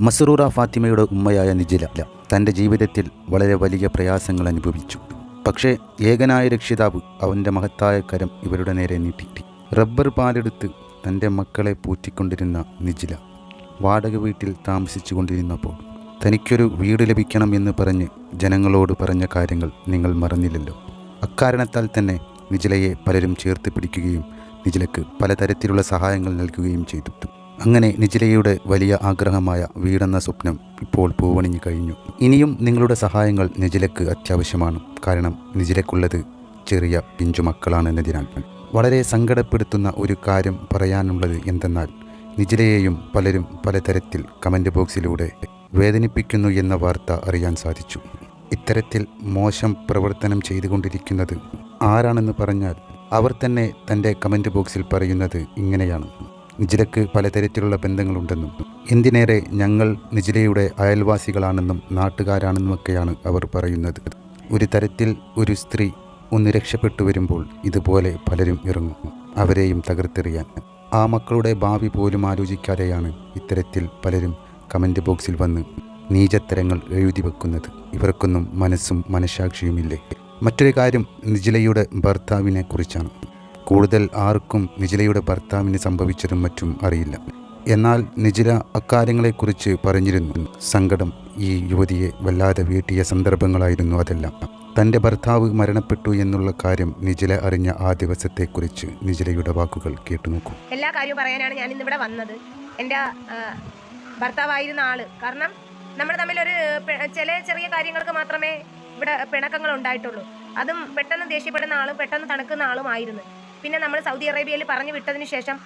മസറൂറ ഫാത്തിമയുടെ ഉമ്മയായ നിജില തന്റെ ജീവിതത്തിൽ വളരെ വലിയ പ്രയാസങ്ങൾ അനുഭവിച്ചു. പക്ഷേ ഏകനായ രക്ഷിതാവ് അവന്റെ മഹത്തായ കരം ഇവരുടെ നേരെ നീട്ടി റബ്ബർ പാലെടുത്ത് തന്റെ മക്കളെ പൂറ്റിക്കൊണ്ടിരുന്ന നിജില വാടക വീട്ടിൽ താമസിച്ചു കൊണ്ടിരുന്നപ്പോൾ തനിക്കൊരു വീട് ലഭിക്കണം എന്ന് പറഞ്ഞ് ജനങ്ങളോട് പറഞ്ഞ കാര്യങ്ങൾ നിങ്ങൾ മറന്നില്ലല്ലോ. അക്കാരണത്താൽ തന്നെ നിജിലയെ പലരും ചേർത്ത് പിടിക്കുകയും നിജിലക്ക് പലതരത്തിലുള്ള സഹായങ്ങൾ നൽകുകയും ചെയ്തു. അങ്ങനെ നിജിലയുടെ വലിയ ആഗ്രഹമായ വീടെന്ന സ്വപ്നം ഇപ്പോൾ പൂവണിഞ്ഞു കഴിഞ്ഞു. ഇനിയും നിങ്ങളുടെ സഹായങ്ങൾ നിജിലക്ക് അത്യാവശ്യമാണ്. കാരണം നിജിലക്കുള്ളത് ചെറിയ പിഞ്ചു മക്കളാണ് എന്നതിനാൽ വളരെ സങ്കടപ്പെടുത്തുന്ന ഒരു കാര്യം പറയാനുള്ളത് എന്തെന്നാൽ നിജിലയെയും പലരും പലതരത്തിൽ കമന്റ് ബോക്സിലൂടെ വേദനിപ്പിക്കുന്നു എന്ന വാർത്ത അറിയാൻ സാധിച്ചു. ഇത്തരത്തിൽ മോശം പ്രവർത്തനം ചെയ്തുകൊണ്ടിരിക്കുന്നത് ആരാണെന്ന് പറഞ്ഞാൽ അവർ തന്നെ തന്റെ കമന്റ് ബോക്സിൽ പറയുന്നത് ഇങ്ങനെയാണ്. നിജിലക്ക് പലതരത്തിലുള്ള ബന്ധങ്ങളുണ്ടെന്നും എന്തിനേറെ ഞങ്ങൾ നിജിലയുടെ അയൽവാസികളാണെന്നും നാട്ടുകാരാണെന്നുമൊക്കെയാണ് അവർ പറയുന്നത്. ഒരു തരത്തിൽ ഒരു സ്ത്രീ ഒന്ന് രക്ഷപ്പെട്ടു വരുമ്പോൾ ഇതുപോലെ പലരും ഇറങ്ങും അവരെയും തകർത്തെറിയാൻ. ആ മക്കളുടെ ഭാവി പോലും ആലോചിക്കാതെയാണ് ഇത്തരത്തിൽ പലരും കമന്റ് ബോക്സിൽ വന്ന് നീചത്തരങ്ങൾ എഴുതി വെക്കുന്നത്. ഇവർക്കൊന്നും മനസ്സും മനസാക്ഷിയുമില്ലേ? മറ്റൊരു കാര്യം നിജിലയുടെ ഭർത്താവിനെ കുറിച്ചാണ്. കൂടുതൽ ആർക്കും നിജിലയുടെ ഭർത്താവിന് സംഭവിച്ചതും മറ്റും അറിയില്ല. എന്നാൽ നിജില അക്കാര്യങ്ങളെക്കുറിച്ച് പറഞ്ഞിരുന്നു. സങ്കടം ഈ യുവതിയെ വല്ലാതെ വീട്ടിയ സന്ദർഭങ്ങളായിരുന്നു അതെല്ലാം. തന്റെ ഭർത്താവ് മരണപ്പെട്ടു എന്നുള്ള കാര്യം നിജില അറിഞ്ഞ ആ ദിവസത്തെക്കുറിച്ച് നിജിലയുടെ വാക്കുകൾ കേട്ടു നോക്കൂ. എല്ലാ കാര്യവും പറയാനാണ് ഞാൻ ഇന്നിവിടെ വന്നത്. എന്റെ ഭർത്താവായിരുന്ന ആൾ. കാരണം നമ്മൾ തമ്മിലൊരു ഒരു ചില ചെറിയ കാര്യങ്ങൾക്ക് മാത്രമേ ഇവിടെ പിണക്കങ്ങൾ ഉണ്ടായിട്ടുള്ളൂ അതും പെട്ടെന്ന് ദേഷ്യപ്പെടുന്ന ആളും പെട്ടെന്ന് തണുക്കുന്ന ആളുമായിരുന്നു പിന്നെ നമ്മൾ സൗദി അറേബ്യയിൽ പറഞ്ഞു വിട്ടതിന് ശേഷം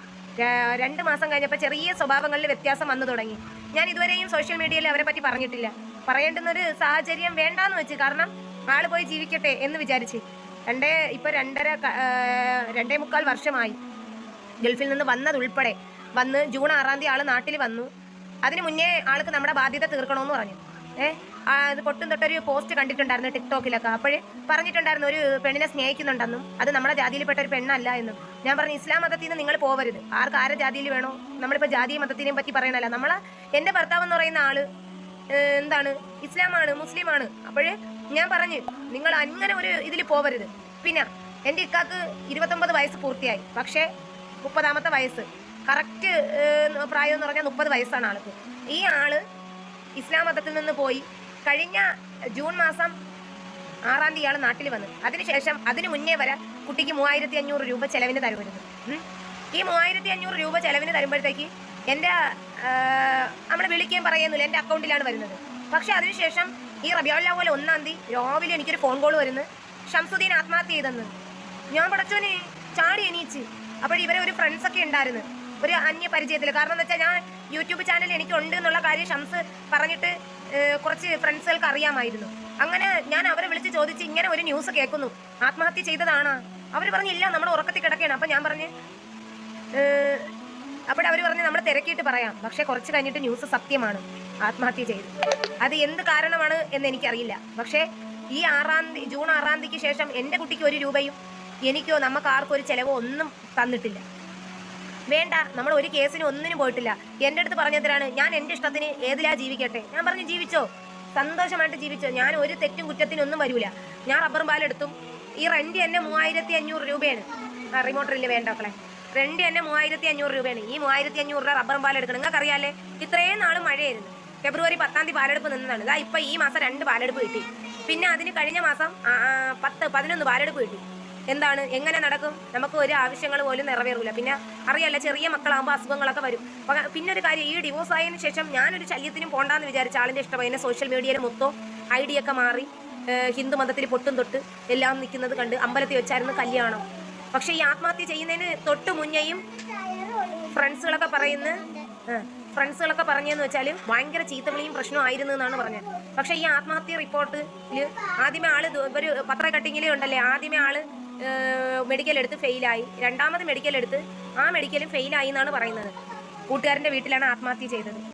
രണ്ട് മാസം കഴിഞ്ഞപ്പോൾ ചെറിയ സ്വഭാവങ്ങളിൽ വ്യത്യാസം വന്നു തുടങ്ങി. ഞാൻ ഇതുവരെയും സോഷ്യൽ മീഡിയയിൽ അവരെ പറ്റി പറഞ്ഞിട്ടില്ല. പറയേണ്ടുന്ന ഒരു സാഹചര്യം വേണ്ടാന്ന് വെച്ച് കാരണം ആൾ പോയി ജീവിക്കട്ടെ എന്ന് വിചാരിച്ച്. രണ്ടേ ഇപ്പൊ രണ്ടര രണ്ടേ മുക്കാൽ വർഷമായി ഗൾഫിൽ നിന്ന് വന്നതുൾപ്പെടെ. വന്ന് ജൂൺ ആറാം തീയതി ആൾ നാട്ടിൽ വന്നു. അതിനു മുന്നേ ആൾക്ക് നമ്മുടെ ബാധ്യത തീർക്കണമെന്ന് പറഞ്ഞു. ഏഹ് അത് പൊട്ടും തൊട്ടൊരു പോസ്റ്റ് കണ്ടിട്ടുണ്ടായിരുന്നു ടിക്ടോക്കിലൊക്കെ അപ്പോൾ പറഞ്ഞിട്ടുണ്ടായിരുന്നു ഒരു പെണ്ണിനെ സ്നേഹിക്കുന്നുണ്ടെന്നും. അത് നമ്മുടെ ജാതിയിൽപ്പെട്ട ഒരു പെണ്ണല്ല എന്നും. ഞാൻ പറഞ്ഞു ഇസ്ലാം മതത്തിൽ നിന്ന് നിങ്ങൾ പോവരുത്. ആർക്ക് ആരെ ജാതിയിൽ വേണോ? നമ്മളിപ്പോൾ ജാതി മതത്തിനെയും പറ്റി പറയണല്ല നമ്മളെ എന്റെ ഭർത്താവ് എന്ന് പറയുന്ന ആൾ എന്താണ്? ഇസ്ലാമാണ് മുസ്ലിമാണ്. അപ്പോൾ ഞാൻ പറഞ്ഞു നിങ്ങൾ അങ്ങനെ ഒരു ഇതിൽ പോവരുത്. പിന്നെ എന്റെ ഇക്കാക്ക് ഇരുപത്തൊമ്പത് വയസ്സ് പൂർത്തിയായി. പക്ഷേ മുപ്പതാമത്തെ വയസ്സ്. കറക്റ്റ് പ്രായം എന്ന് പറഞ്ഞാൽ മുപ്പത് വയസ്സാണ് ആൾക്ക്. ഈ ആൾ ഇസ്ലാം മതത്തിൽ നിന്ന് പോയി. കഴിഞ്ഞ ജൂൺ മാസം ആറാം തീയതി ആൾ നാട്ടിൽ വന്നത് അതിനുശേഷം അതിനു മുന്നേ വരെ കുട്ടിക്ക് മൂവായിരത്തി അഞ്ഞൂറ് രൂപ ചെലവിന് തരുമായിരുന്നു. ഈ മൂവായിരത്തി അഞ്ഞൂറ് രൂപ ചെലവിന് തരുമ്പോഴത്തേക്ക് എന്റെ നമ്മൾ വിളിക്കുകയും പറയുന്നില്ല എന്റെ അക്കൗണ്ടിലാണ് വരുന്നത്. പക്ഷെ അതിനുശേഷം ഈ റബിയാവുള്ള പോലെ ഒന്നാം തീയതി രാവിലെ എനിക്കൊരു ഫോൺ കോൾ വരുന്നു. ഷംസുദ്ദീൻ ആത്മഹത്യ ചെയ്തെന്ന്. ഞാൻ പടച്ചോനെ ചാടി എണീച്ച്. അപ്പോൾ ഇവരെ ഒരു ഫ്രണ്ട്സൊക്കെ ഉണ്ടായിരുന്നു. ഒരു അന്യ പരിചയത്തിൽ കാരണം എന്ന് വെച്ചാൽ ഞാൻ യൂട്യൂബ് ചാനൽ എനിക്കുണ്ട് എന്നുള്ള കാര്യം ഷംസ് പറഞ്ഞിട്ട് കുറച്ച് ഫ്രണ്ട്സുകൾക്ക് അറിയാമായിരുന്നു. അങ്ങനെ ഞാൻ അവരെ വിളിച്ച് ചോദിച്ച് ഇങ്ങനെ ഒരു ന്യൂസ് കേൾക്കുന്നു. ആത്മഹത്യ ചെയ്തതാണ്? അവർ പറഞ്ഞില്ല നമ്മൾ ഉറക്കത്തിൽ കിടക്കുകയാണ്. അപ്പം ഞാൻ പറഞ്ഞ് അപ്പോൾ അവർ പറഞ്ഞ് നമ്മൾ തിരക്കിയിട്ട് പറയാം. പക്ഷേ കുറച്ച് കഴിഞ്ഞിട്ട് ന്യൂസ് സത്യമാണ്. ആത്മഹത്യ ചെയ്തു. അത് എന്ത് കാരണമാണ് എന്ന് എനിക്കറിയില്ല. പക്ഷേ ഈ ആറാം തീയതി ജൂൺ ആറാം തീയതിക്ക് ശേഷം എന്റെ കുട്ടിക്ക് ഒരു രൂപയും എനിക്കോ നമുക്ക് ആർക്കും ഒരു ചിലവോ ഒന്നും തന്നിട്ടില്ല. വേണ്ട നമ്മൾ ഒരു കേസിന് ഒന്നിനും പോയിട്ടില്ല. എന്റെ അടുത്ത് പറഞ്ഞതിനാണ് ഞാൻ എന്റെ ഇഷ്ടത്തിന് ഏതിലാ ജീവിക്കട്ടെ? ഞാൻ പറഞ്ഞു ജീവിച്ചോ? സന്തോഷമായിട്ട് ജീവിച്ചോ? ഞാൻ ഒരു തെറ്റും കുറ്റത്തിനും ഒന്നും വരൂല. ഞാൻ റബ്ബർ പാലെടുത്തും ഈ റെന്റ് തന്നെ മൂവായിരത്തി അഞ്ഞൂറ് രൂപയാണ്. ആ റിമോട്ടറിൽ വേണ്ട മക്കളെ റെന്റ് തന്നെ മൂവായിരത്തി അഞ്ഞൂറ് രൂപയാണ്. ഈ മൂവായിരത്തി അഞ്ഞൂറ് രൂപ റബ്ബർ പാലെടുക്കണം നിങ്ങൾക്ക് അറിയാല്ലേ ഇത്രയും നാൾ മഴയായിരുന്നു. ഫെബ്രുവരി പത്താം തീയതി പാലെടുപ്പ് നിന്നതാണ്. ഇതാ ഇപ്പൊ ഈ മാസം രണ്ട് പാലെടുപ്പ് കിട്ടി. പിന്നെ അതിന് കഴിഞ്ഞ മാസം പത്ത് പതിനൊന്ന് പാലെടുപ്പ് കിട്ടി. എന്താണ്? എങ്ങനെ നടക്കും? നമുക്ക് ഒരു ആവശ്യങ്ങൾ പോലും നിറവേറില്ല പിന്നെ അറിയല്ല ചെറിയ മക്കളാകുമ്പോൾ അസുഖങ്ങളൊക്കെ വരും. പിന്നെ ഒരു കാര്യം ഈ ഡിവോഴ്സ് ആയതിനു ശേഷം ഞാനൊരു ശല്യത്തിനും പോണ്ടാന്ന് വിചാരിച്ച ആളിന്റെ ഇഷ്ടമായി എന്നെ സോഷ്യൽ മീഡിയയിൽ മൊത്തം ഐ ഡി ഒക്കെ മാറി ഹിന്ദു മതത്തിൽ പൊട്ടും തൊട്ട് എല്ലാം നിൽക്കുന്നത് കണ്ട് അമ്പലത്തിൽ വെച്ചായിരുന്നു കല്യാണം. പക്ഷേ ഈ ആത്മഹത്യ ചെയ്യുന്നതിന് തൊട്ട് മുന്നേയും ഫ്രണ്ട്സുകളൊക്കെ പറയുന്ന ഫ്രണ്ട്സുകളൊക്കെ പറഞ്ഞതെന്ന് വെച്ചാൽ ഭയങ്കര ചീത്തവിളിയും പ്രശ്നവും ആയിരുന്നു എന്നാണ് പറഞ്ഞത്. പക്ഷേ ഈ ആത്മഹത്യ റിപ്പോർട്ടിൽ ആദ്യമേ ആൾ ഒരു പത്ര കട്ടിങ്ങിലേ ഉണ്ടല്ലേ ആദ്യമേ ആൾ മെഡിക്കൽ എടുത്ത് ഫെയിലായി രണ്ടാമത് മെഡിക്കൽ എടുത്ത് ആ മെഡിക്കലും ഫെയിലായി എന്നാണ് പറയുന്നത്. കൂട്ടുകാരന്റെ വീട്ടിലാണ് ആത്മഹത്യ ചെയ്തത്.